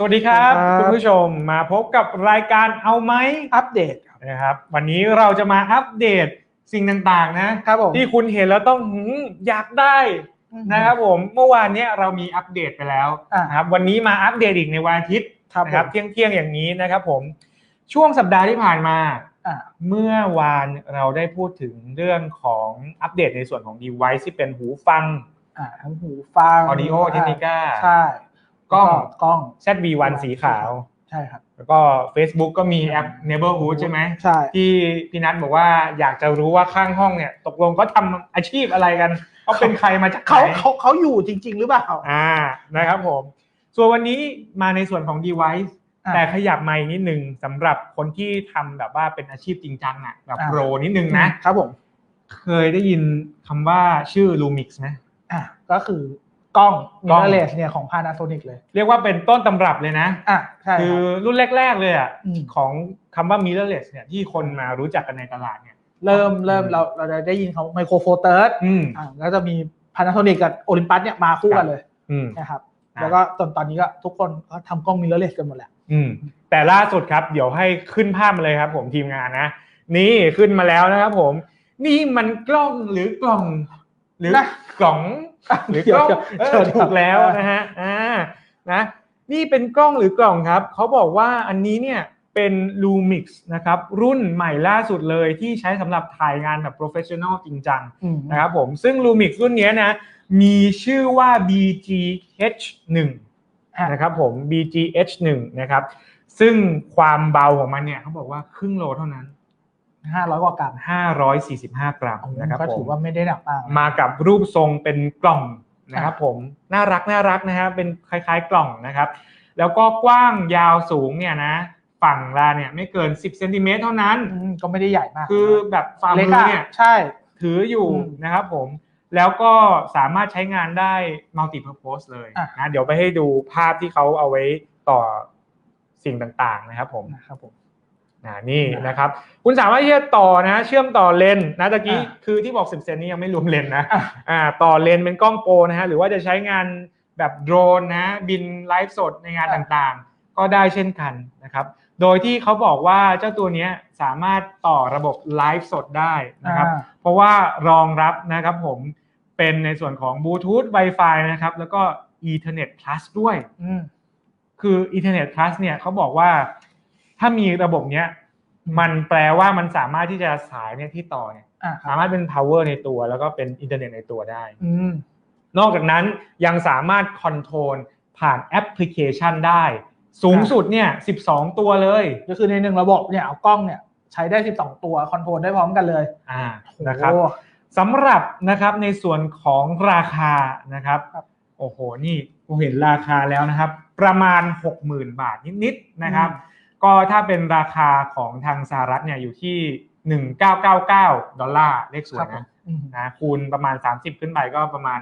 สวัสดีครับครับ คุณผู้ชมมาพบกับรายการเอาไหมอัปเดตครับนะครับ วันนี้เราจะมาอัปเดตสิ่งต่างๆนะครับผมที่คุณเห็นแล้วต้องหืมอยากได้นะครับผมเมื่อวานเนี้ยเรามีอัปเดตไปแล้วอ่านะครับวันนี้มาอัปเดตอีกในวันอาทิตย์ครับนะครับผมเที่ยงเที่ยงๆอย่างนี้นะครับผมช่วงสัปดาห์ที่ผ่านมาอ่าเมื่อวานเราได้พูดถึงเรื่องของอัปเดตในส่วนของ device ที่เป็นหูฟังอ่าทั้งหูฟัง Audio Technica ใช่ กล้องแล้วกล้อง ZV1 สีขาว ใช่ครับ แล้วก็ Facebook ก็มีแอป Neighborhood ใช่ไหมใช่ ที่พี่นัทบอกว่าอยากจะรู้ว่าข้างห้องเนี่ย ตกลงเขาทำอาชีพอะไรกันเขาเป็นใครมาจากไหนเขาเขาเขาอยู่จริง ๆ หรือเปล่า อ่านะครับผม ส่วนวันนี้มาในส่วนของ device อ่าแต่ขยับมาอีกนิดนึงสำหรับคนที่ทำแบบว่าเป็นอาชีพจริงจังอะแบบอ่าโปรนิดนึงนะครับผม เคยได้ยินคำว่าชื่อ Lumix ไหมอ่าก็คือ กล้องกล้อง mirrorless เนี่ยของ Panasonic เลย เรียกว่าเป็นต้นตำรับเลยนะอะใช่คือครับรุ่นแรก ๆ เลยอะอืมของคำว่า mirrorless เนี่ยที่คนมารู้จักกันในตลาดเนี่ยเริ่มเริ่มอืมเราเราจะได้ยินเขาไมโครโฟเตอร์อืมอ่าแล้วจะมี Panasonic กับ Olympus เนี่ยมาคู่กันเลยอืมนะครับอ่าแล้วก็จนตอนนี้ก็ทุกคนก็ทำกล้อง mirrorless กันหมดแหละอืมแต่ล่าสุดครับ เดี๋ยวให้ขึ้นภาพมาเลยครับ ผมทีมงานนะ นี่ขึ้นมาแล้วนะครับผม นี่มันกล้องหรือกล่อง หรือนะกล่องหรือกล้องเดี๋ยวเอเดี๋ยวอถูกแล้วนะฮะอ่านะนี่เป็นกล้องหรือกล่องครับเขาบอกว่าอันนี้เนี่ยเป็น Lumix นะครับรุ่นใหม่ล่าสุดเลยที่ใช้สำหรับถ่ายงานแบบ professional จริงจังอืมนะครับผมซึ่ง Lumix รุ่นเนี้ยนะมีชื่อว่า BGH1 อะนะครับผม BGH1 นะครับซึ่งความเบาของมันเนี่ยเขาบอกว่าครึ่งโลเท่านั้น ห้าร้อยกว่ากรัม545กรัมนะครับก็ผถืมอว่าไม่ได้หนักมากมากับรูปทรงเป็นกล่องนะครับผมน่ารักน่ารักนะฮะเป็นคล้ายๆกล่องนะครับ แล้วก็กว้างยาวสูงเนี่ยนะฝั่งละเนี่ยไม่เกิน 10เซนติเมตรเท่านั้นอืมก็ไม่ได้ใหญ่มาก คือแบบฝ่ามืเล็กออะเนี่ยใช่ถืออยู่อืมนะครับผมแล้วก็สามารถใช้งานได้ multi purpose เลยอะนะเดี๋ยวไปให้ดูภาพที่เขาเอาไว้ต่อสิ่งต่างๆนะครับผมนะครับผม นะนี่นะนะครับคุณสามารถที่จะต่อนะ เชื่อมต่อเลนส์นะตะกี้อะคือที่บอก 10 เซนนี่ยังไม่รวมเลนส์นะอะอ่าต่อเลนส์เป็นกล้องโปรนะฮะหรือว่าจะใช้งานแบบโดรนนะบินไลฟ์สดในงานต่างๆ ก็ได้เช่นกันนะครับโดยที่เขาบอกว่าเจ้าตัวเนี้ยสามารถต่อระบบไลฟ์สดได้นะครับอ่าเพราะว่ารองรับนะครับผมเป็นในส่วนของบลูทูธ Wi-Fi นะครับแล้วก็ Ethernet Plus ด้วยอืมคือ Ethernet Plus เนี่ยเขาบอกว่า ถ้ามีระบบเนี้ยมันแปลว่ามันสามารถที่จะสายเนี่ยที่ต่อเนี่ยอะคสารับมารถเป็น power ในตัว แล้วก็เป็นอินเทอร์เน็ตในตัวได้อืมนอกจากนั้นยังสามารถคอนโทรลผ่านแอปพลิเคชันได้ สูงสุดเนี่ย 12 ตัวเลย ก็คือในหนึ่งระบบเนี่ยเอากล้องเนี่ยใช้ได้ 12 ตัวคอนโทรลได้พร้อมกันเลยอ่านะครับโอ้สำหรับนะครับในส่วนของราคานะครับครับโอ้โหนี่ผมเห็นราคาแล้วนะครับ ประมาณ 60,000 บาทนิดๆนะครับ ก็ถ้าเป็นราคาของทางสหรัฐเนี่ยอยู่ที่ 1999 ดอลลาร์เลขสวยครับนะอืมนะคูณประมาณ 30 ขึ้นไปก็ประมาณ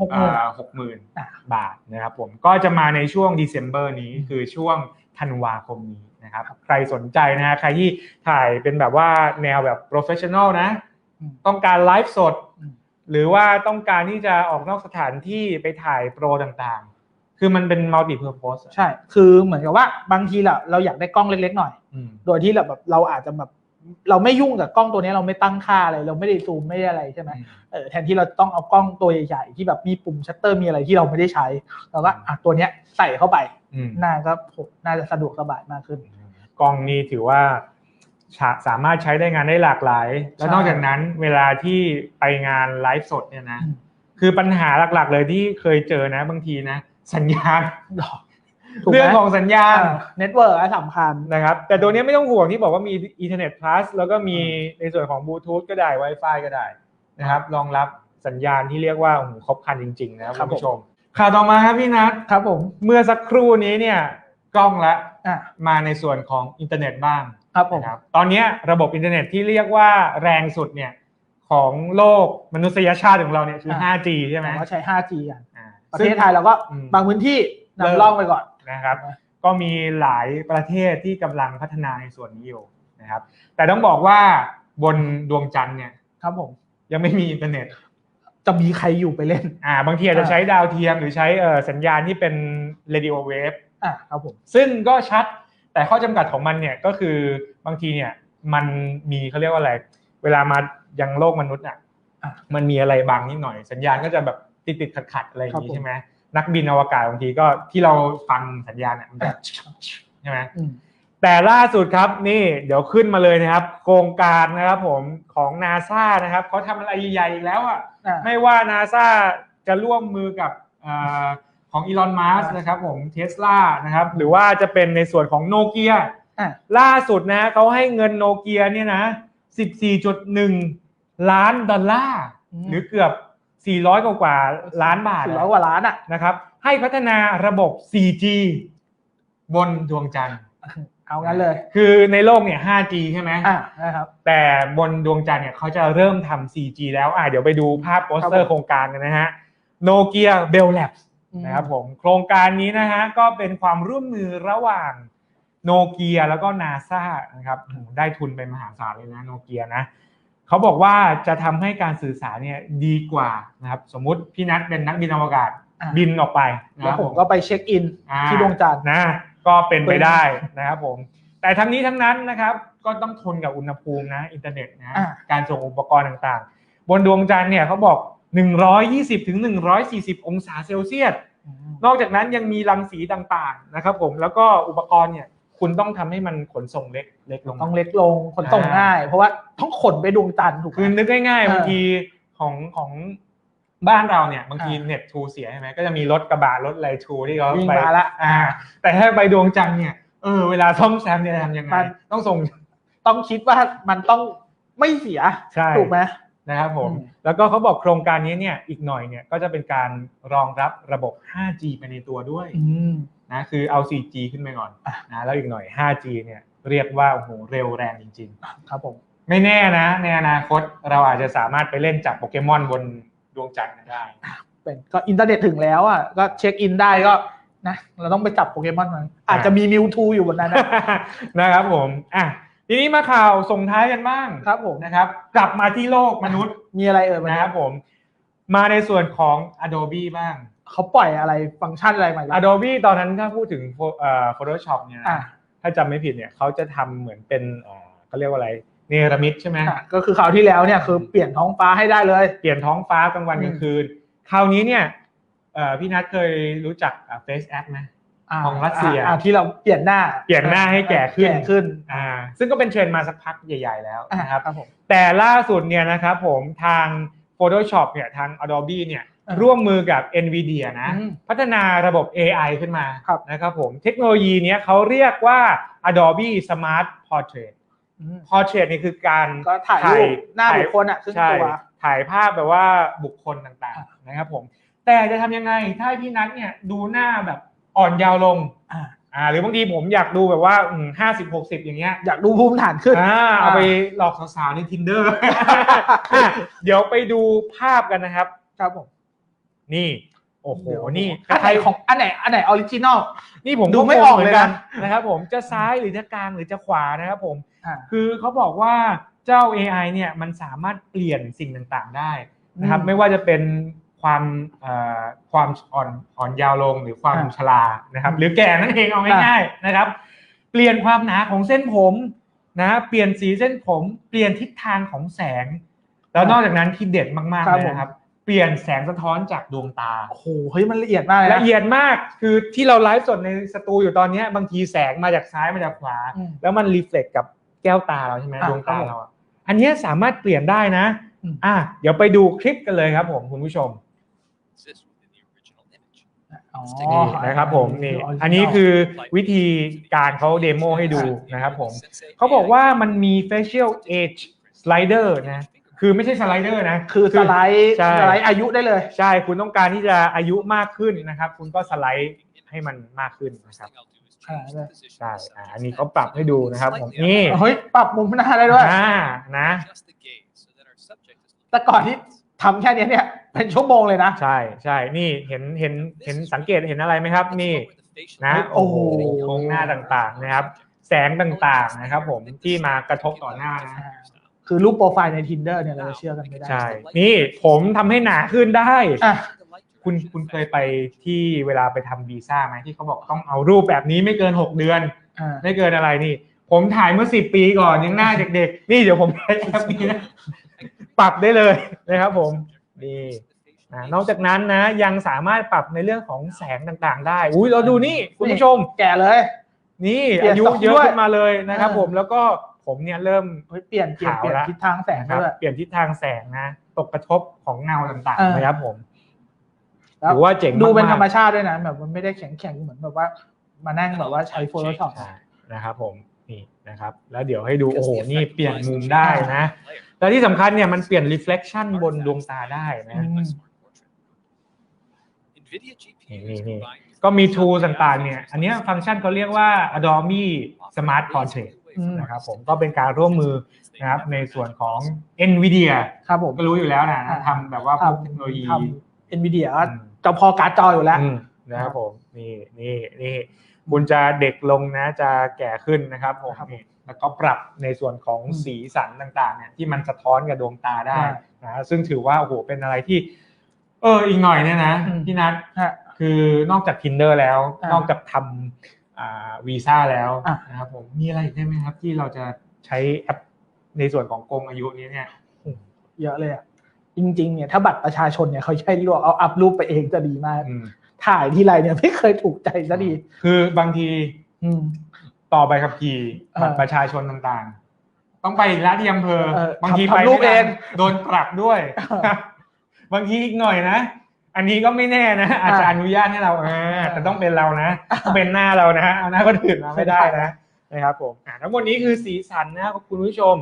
หกหมื่นหกหมื่นอะบาทนะครับผมก็จะมาในช่วง December นี้คือช่วงธันวาคมนี้นะครับใครสนใจนะฮะใครที่ถ่ายเป็นแบบว่าแนวแบบ professional นะอืมต้องการไลฟ์สดอืมหรือว่าต้องการที่จะออกนอกสถานที่ไปถ่ายโปรต่างๆ คือมันเป็น multi purpose อะใช่ คือเหมือนกับว่าบางทีเราเราอยากได้กล้องเล็กๆหน่อยอืมโดยที่แบบเราอาจจะแบบเราไม่ยุ่งกับกล้องตัวนี้เราไม่ตั้งค่าอะไรเราไม่ได้ซูมไม่ได้อะไรใช่ไหมเออแทนที่เราต้องเอากล้องตัวใหญ่ๆที่แบบมีปุ่มชัตเตอร์มีอะไรที่เราไม่ได้ใช้เราก็อะตัวเนี้ยใส่เข้าไปอืมน่าก็น่าจะสะดวกสบายมากขึ้น กล้องนี้ถือว่าสาสามารถใช้ได้งานได้หลากหลาย แล้วใช่นอกจากนั้นเวลาที่ไปงานไลฟ์สดเนี่ยนะอืมคือปัญหาหลักๆ เลยที่เคยเจอนะบางทีนะ สัญญาณถูกไหมเรื่องของสัญญาณเน็ตเวิร์กสำคัญนะครับ แต่ตัวเนี้ยไม่ต้องห่วงที่บอกว่ามี Ethernet Plus แล้วก็มีในส่วนของบลูทูธก็ได้ Wi-Fi ก็ได้นะครับรองรับสัญญาณที่เรียกว่าโอ้โหครบครันจริงๆนะครับครัคุบณผู้ชม ข่าวต่อมาครับพี่นัทครับผมเมื่อสักครู่นี้เนี่ยกล้องละอะมาในส่วนของอินเทอร์เน็ตบ้างครับผมนะครับตอนเนี้ยระบบอินเทอร์เน็ตที่เรียกว่าแรงสุดเนี่ยของโลกมนุษยชาติของเราเนี่ยคือ 5G ใช่ไหมแต่ว่าใช้ 5G กันอ่า ประเทศไทยเราก็อืมบางพื้นที่เริ่มนำร่องไปก่อนนะครับ ก็มีหลายประเทศที่กำลังพัฒนาในส่วนนี้อยู่นะครับ แต่ต้องบอกว่าบนดวงจันทร์เนี่ยครับผมยังไม่มีอินเทอร์เน็ต จะมีใครอยู่ไปเล่น อ่า บางทีอาจจะอ่าใช้ดาวเทียมหรือใช้เอ่อสัญญาณที่เป็น radio wave อ่าครับผมซึ่งก็ชัดแต่ข้อจำกัดของมันเนี่ยก็คือบางทีเนี่ยมันมีเขาเรียกว่าอะไร เวลามายังโลกมนุษย์อะอะมันมีอะไรบางนิดหน่อย สัญญาณก็จะแบบ ติดติดขัดขัดๆอะไรอย่างครับนี้ผมใช่ไหมนักบินอวกาศบางทีก็ที่เราฟังสัญญาณเนี่ยมันจะใช่ไหมอืมแต่ล่าสุดครับนี่เดี๋ยวขึ้นมาเลยนะครับ โครงการนะครับผมของนาซานะครับเขาทำอะไรใหญ่ๆอีกแล้วอะอ่าไม่ว่านาซาจะร่วมมือกับเออของอีลอนมัสนะครับผมเทสลานะครับหรือว่าจะเป็นในส่วนของโนเกียอ่าล่าสุดนะเขาให้เงินโนเกียเนี่ยนะ 14.1 ล้านดอลลาร์อืมหรือเกือบ 400 กว่ากว่าล้านบาทสี่ร้อยกว่าล้านอะนะครับให้พัฒนาระบบ 4G บนดวงจันทร์เอางั้นเลย คือในโลกเนี่ย 5G ใช่ไหมอ่านะครับ แต่บนดวงจันทร์เนี่ยเขาจะเริ่มทำ 4G แล้วอะเดี๋ยวไปดูภาพโปสเตอครัร์บผมโครงการกันนะฮะโนเกียเบลแลบนะครับผมโครงการนี้นะฮะก็เป็นความร่วมมือระหว่างโนเกียแล้วก็นาซานะครับโอ้โหได้ทุนไปมหาศาลเลยนะโนเกียนะ เขาบอกว่าจะทำให้การสื่อสารเนี่ยดีกว่านะครับสมมุติพี่นัทเป็นนักบินอวกาศอะบินออกไปนะคแล้วรับผผมมก็ไปเช็คอินอ่าที่ดวงจันทร์นะก็เป็นไปได้นะครับผม แต่ทั้งนี้ทั้งนั้นนะครับก็ต้องทนกับอุณหภูมินะอินเทอร์เน็ตนะอ่าการส่งอุปกรณ์ต่างๆ บนดวงจันทร์เนี่ยเขาบอก 120ถึง140 องศาเซลเซียสนอกจากนั้นยังมีรังสีต่างๆนะครับผมแล้วก็อุปกรณ์เนี่ย คุณต้องทำให้มันขนส่งเล็กเล็กลง ต้องเล็กลงขนส่งอ่าง่าย เพราะว่าต้องขนไปดวงจันทร์ถูกไหมคือนึกง่ายเออๆบางทีของของบ้านเราเนี่ยบางทีอ่าเน็ตทูเสียใช่ไหมก็จะมีรถกระบะรถอะไรทูที่เขาวิ่งไปมาละอ่า แต่ถ้าไปดวงจันทร์เนี่ยเออเวลาซ่อมแซมเนี่ยทำยังไงมันต้องส่งต้องคิดว่ามันต้องไม่เสียใช่ถูกไหมนะครับผมอืมแล้วก็เขาบอกโครงการนี้เนี่ยอีกหน่อยเนี่ยก็จะเป็นการรองรับระบบ 5G ไปในตัวด้วยอืม นะคือเอา 4G ขึ้นไปก่อนอะนะแล้วอีกหน่อย 5G เนี่ยเรียกว่าโอ้โหเร็วแรงจริงครับผมๆไม่แน่นะในอนาคตเราอาจจะสามารถไปเล่นจับโปเกมอนบนดวงจันทร์ได้เป็นก็อินเทอร์เน็ตถึงแล้วอะก็เช็คอินได้ก็นะเราต้องไปจับโปเกมอนมันอาจจะมีมิวทูอยู่บนนั้นนะนะครับผมอะทีนี้มาข่าวส่งท้ายกันบ้างครับผมนะครับ กลับมาที่โลกมนุษย์มีอะไรเอ่ยวันนะนี้ครับผม มาในส่วนของ Adobe บ้าง เขาปล่อยอะไรฟังก์ชันอะไรใหม่บ้าง Adobe ตอนนั้นถ้าพูดถึงโฟเอ่อ Photoshop เนี่ยนะอะ ถ้าจำไม่ผิดเนี่ยเขาจะทำเหมือนเป็นเอ่อเขาเรียกว่าอะไรเนรมิตใช่ไหมอะก็คือคราวที่แล้วเนี่ยคือเปลี่ยนท้องฟ้าให้ได้เลย เปลี่ยนท้องฟ้ากลางวันอืมกลางคืน คราวนี้เนี่ยเอ่อพี่นัทเคยรู้จักเฟซแอปไหมาของรัสเซียอ่าที่เราเปลี่ยนหน้าเปลี่ยนหน้าให้แก่ขึ้น แก่ขึ้นอ่าซึ่งก็เป็นเทรนด์มาสักพักใหญ่ๆแล้วอ่านะครับ ครับผม แต่ล่าสุดเนี่ยนะครับผมทาง Photoshop เนี่ยทาง Adobe เนี่ยอ่า ร่วมมือกับ NVIDIA นะอืมพัฒนาระบบ AI ขึ้นมาครับนะครับผมเทคโนโลยีเนี้ยเขาเรียกว่า Adobe Smart Portrait อืม Portrait นี่คือการก็ถ่ายรูปหน้าถ่ยบุคคลอะครึ่งใช่ตัวถ่ายภาพแบบว่าบุคคลต่างอ่าๆนะครับผม แต่จะทำยังไงถ้าให้พี่นัทเนี่ยดูหน้าแบบอ่อนยาวลงอ่าอ่าหรือบางทีผมอยากดูแบบว่าห้าสิบหกสิบอย่างเงี้ยอยากดูภูมิฐานขึ้นอ่าเอาไปหลอกสาวๆใน tinder อะเดี๋ยวไปดูภาพกันนะครับ ครับผม นี่ โอ้โหเดี๋ยวนี่อันไหนของอันไหนอันไหนออริจินอลนี่ผมดูไม่ออกเลยนะนะครับ ผมจะซ้ายหรือจะกลางหรือจะขวานะครับผมอ่าคือเขาบอกว่าเจ้า AI เนี่ยมันสามารถเปลี่ยนสิ่งต่างๆได้นะครับอืมไม่ว่าจะเป็นความเอ่อความอ่อนอ่อนยาวลงหรือความอ่าชรานะครับ หรือแก่นั่นเองเอาง่ายๆนะครับ เปลี่ยนความหนาของเส้นผมนะเปลี่ยนสีเส้นผมเปลี่ยนทิศทางของแสง แล้วนอกจากนั้นที่เด็ดมากคๆรับเลยนะครับ เปลี่ยนแสงสะท้อนจากดวงตาโอ้โหเฮ้ยมันละเอียดมากเลยนละเอียดมากคือที่เราไลฟ์สดในสตูอยู่ตอนเนี้ยบางทีแสงมาจากซ้ายมาจากขวาอืมแล้วมันรีเฟล็กกับแก้วตาเราใช่ไหมอะดวงตาครับผมเราอะอันเนี้ยสามารถเปลี่ยนได้นะอืมอะเดี๋ยวไปดูคลิปกันเลยครับผมคุณผู้ชม exist within the original image. อ๋อนี่นะครับผมนี่อันนี้คือวิธีการเขาเดโมให้ดูนะครับผมเขาบอกว่ามันมี facial age slider นะ คือไม่ใช่สไลเดอร์นะคือสไลด์ใช่สไลด์อายุได้เลย ใช่คุณต้องการที่จะอายุมากขึ้นนะครับ คุณก็สไลด์ให้มันมากขึ้นนะครับอ่าได้ใช่อ่าอันนี้เขาปรับให้ดูนะครับผมนี่เฮ้ยปรับมุมหน้าได้ด้วยอ่านะแต่ก่อนที่ทำแค่เนี้ยเนี่ยเป็นชั่วโมงเลยนะ ใช่ใช่นี่เห็นเห็นเห็นสังเกตเห็นอะไรไหมครับ นี่นะโอ้โอ้โหโหโครงหน้าต่างๆนะครับ แสงต่างๆนะครับ ผมที่มากระทบต่อหน้านะ คือรูปโปรไฟล์ใน tinder เนี่ยเราจะเชื่อกันไม่ได้ ใช่ นี่ผมทำให้หนาขึ้นได้ อะ คุณคุณเคยไปที่เวลาไปทำวีซ่าไหมที่เขาบอกต้องเอารูปแบบนี้ไม่เกินหกเดือน อ่า ไม่เกินอะไรนี่ ผมถ่ายเมื่อสิบปีก่อนยังหน้าเด็กๆ นี่เดี๋ยวผมใช้แอปนี้นะปรับได้เลยนะครับผม นี่นะนอกจากนั้นนะยังสามารถปรับในเรื่องของแสงต่างๆ ได้ อุ้ยเราดูนี่คุณผู้ชม แก่เลย นี่เปลี่ยนอายุทรงเยอะด้วยขึ้นมาเลยนะครับเออผมแล้วก็ ผมเนี่ยเริ่มเฮ้ยเปลี่ยนเปลี่ยนขาวเปลี่ยนละทิศทางแสงครับด้วยเปลี่ยนทิศทางแสงนะ ตกกระทบของเงาต่างเออๆนะครับผมแล้วถือว่าเจ๋งดูเป็นกๆธรรมชาติด้วยนะแบบมันไม่ได้แข็งแข็งๆเหมือนแบบว่า มานั่งแบบว่าใช้ Photoshop ใช่นะครับผมนี่นะครับ แล้วเดี๋ยวให้ดูโอ้โหนี่เปลี่ยนมุมได้นะ แล้วที่สำคัญเนี่ยมันเปลี่ยน reflection บนดวงตาได้นะอืมนี่นี่ก็มี tool ต่างๆเนี่ย อันเนี้ยฟังก์ชันเขาเรียกว่า Adobe Smart Portrait อืม นะครับผมก็เป็นการร่วมมือนะครับในส่วนของ NVIDIA ครับผมก็รู้อยู่แล้วนะอ่าทำแบบว่าพวกเทคโนโลยีทำ NVIDIA ก็อืมจะพอการ์ดจออยู่แล้วอืมนะครับผมนี่นี่นี่คุณจะเด็กลงนะจะแก่ขึ้นนะครับผมครับผมนี่แล้วก็ปรับในส่วนของอืมสีสันต่างๆเนี่ยที่มันสะท้อนกับดวงตาได้ใช่นะซึ่งถือว่าโอ้โหเป็นอะไรที่ เอออีกหน่อยเนี่ยนะอืมพี่นัทฮะคือนอกจาก Tinder แล้วอ่านนอกจากทำอ่า วีซ่าแล้วอะนะครับผมมีอะไรอีกได้ไหมครับที่เราจะใช้แอปในส่วนของกงอายุนี้เนี่ยเยอะเลยอะจริงๆเนี่ยถ้าบัตรประชาชนเนี่ยเขาใช้รวเอาอัพรูปไปเองจะดีมากอืมถ่ายทีไรเนี่ยไม่เคยถูกใจซะดี คือบางทีอืมต่อใบขับขี่เออบัตรประชาชนต่างๆ ต้องไปอีกแล้วที่อำเภอเออบางทีทำไปทำรูปไม่ทันเองโดนปรับด้วยเออบางทีอีกหน่อยนะ อันนี้ก็ไม่แน่นะอาจจะอนุญาตให้เราเออแต่ต้องเป็นเรานะต้องเป็นหน้าเรานะเอาหน้าคนอื่นมาไม่ได้นะนะครับผมอะทั้งหมดนี้คือสีสันนะครับคุณผู้ชม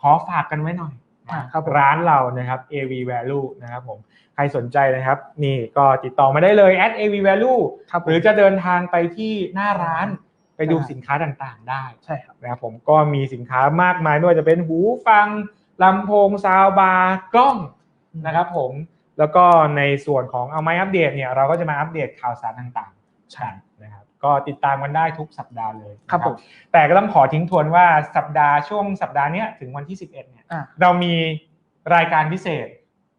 ขอฝากกันไว้หน่อยอะครับผมร้านเรานะครับ AV Value นะครับผมใครสนใจนะครับ นี่ก็ติดต่อมาได้เลย at AV Value ครับผมหรือจะเดินทางไปที่หน้าร้านไปดูใช่สินค้าต่างๆ ได้ใช่ครับนะครับผมก็มีสินค้ามากมายไม่ว่าจะเป็นหูฟังลำโพงซาวบาร์กล้องนะครับผม แล้วก็ในส่วนของเอาไม้อัปเดตเนี่ยเราก็จะมาอัปเดตข่าวสารต่างๆใช่นะครับก็ติดตามกันได้ทุกสัปดาห์เลยครับนะผมแต่ก็ต้องขอทิ้งทวนว่าสัปดาห์ช่วงสัปดาห์เนี้ยถึงวันที่ 11เนี่ยอะเรามีรายการพิเศษ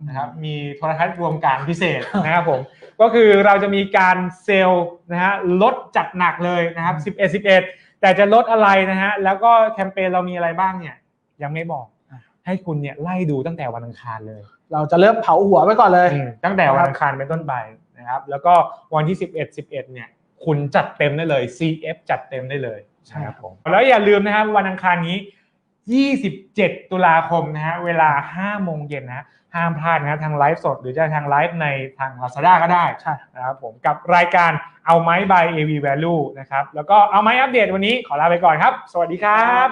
นะครับมีโทรทัศน์รวมการพิเศษนะครับผมก็คือเราจะมีการเซลล์นะฮะลดจัดหนักเลยนะครับ 11 11 แต่จะลดอะไรนะฮะแล้วก็แคมเปญเรามีอะไรบ้างเนี่ยยังไม่บอกอะให้คุณเนี่ยไล่ดูตั้งแต่วันอังคารเลย เราจะเริ่มเผาหัวไปก่อนเลย ตั้งแต่วันอังคารเป็นต้นไปนะครับ แล้วก็วันที่ 11 11เนี่ยคุณจัดเต็มได้เลย CF จัดเต็มได้เลยใช่ครับผมแล้วอย่าลืมนะครับวันอังคารนี้ 27 ตุลาคมนะฮะเวลา 5 โมงเย็นนะห้ามพลาดนะทางไลฟ์สด หรือจะทางไลฟ์ในทาง Lazada ก็ได้ใช่นะครับผมกับรายการเอาไม้ by AV Value นะครับแล้วก็เอาไม้อัปเดตวันนี้ขอลาไปก่อนครับ สวัสดีครับ